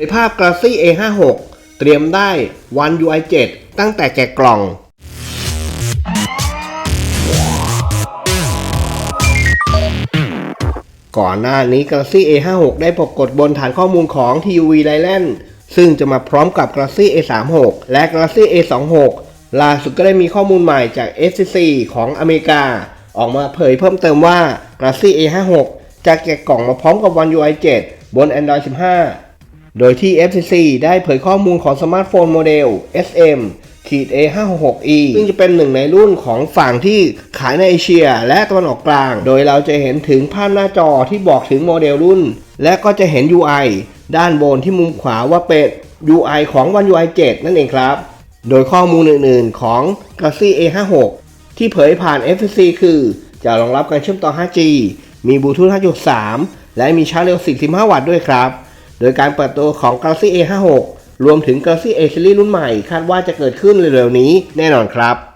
ในภาพ Galaxy A56 เตรียมได้ One UI 7 ตั้งแต่แกะกล่อง ก่อนหน้านี้ Galaxy A56 ได้ปรากฏบนฐานข้อมูลของ TUV Thailand ซึ่งจะมาพร้อมกับ Galaxy A36 และ Galaxy A26 ล่าสุดก็ได้มีข้อมูลใหม่จาก FCC ของอเมริกา ออกมาเผยเพิ่มเติมว่า Galaxy A56 จะแกะกล่องมาพร้อมกับ One UI 7 บน Android 15 โดยที่ FCC ได้เผยข้อมูลของสมาร์ทโฟนโมเดล SM ขีด A566e ซึ่งจะเป็นหนึ่งในรุ่นของฝั่งที่ขายในเอเชียและตะวันออกกลาง โดยเราจะเห็นถึงภาพหน้าจอที่บอกถึงโมเดลรุ่น และก็จะเห็น UI ด้านบนที่มุมขวาว่าเป็น UI ของ One UI 7 นั่นเองครับ โดยข้อมูลอื่นๆของ Galaxy A56 ที่เผยผ่าน FCC คือ จะรองรับการเชื่อมต่อ 5G มีบลูทูธ 5.3 และมีชาร์จเร็ว 45 วัตต์ด้วยครับ โดยการเปิดตัวของ Galaxy A56 รวมถึง Galaxy A Series รุ่นใหม่ คาดว่าจะเกิดขึ้นเร็วๆนี้แน่นอนครับ